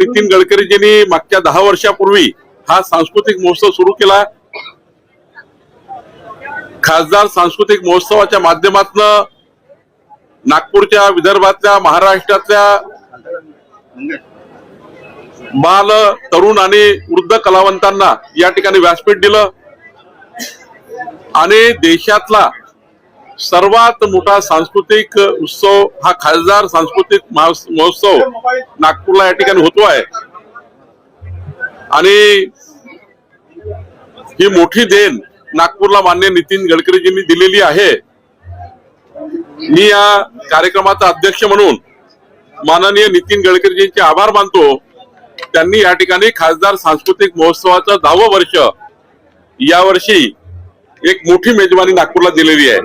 नितीन गडकरीजींनी मागच्या दहा वर्षापूर्वी हा सांस्कृतिक महोत्सव सुरू केला. खासदार सांस्कृतिक महोत्सवाच्या माध्यमातून नागपूरच्या विदर्भातल्या महाराष्ट्रातल्या बाल तरुण आणि वृद्ध कलावंतांना या ठिकाणी व्यासपीठ दिलं. आणि देशातला सर्वात मोठा सांस्कृतिक उत्सव हा खासदार सांस्कृतिक महोत्सव नागपूरला या ठिकाणी होतो आहे. आणि ही मोठी देण नागपूरला मान्य नितीन गडकरीजींनी दिलेली आहे. मी या कार्यक्रमाचा अध्यक्ष म्हणून माननीय नितीन गडकरीजींचे आभार मानतो. त्यांनी या ठिकाणी खासदार सांस्कृतिक महोत्सवाचं दहावं वर्ष यावर्षी एक मोठी मेजवानी नागपूरला दिलेली आहे.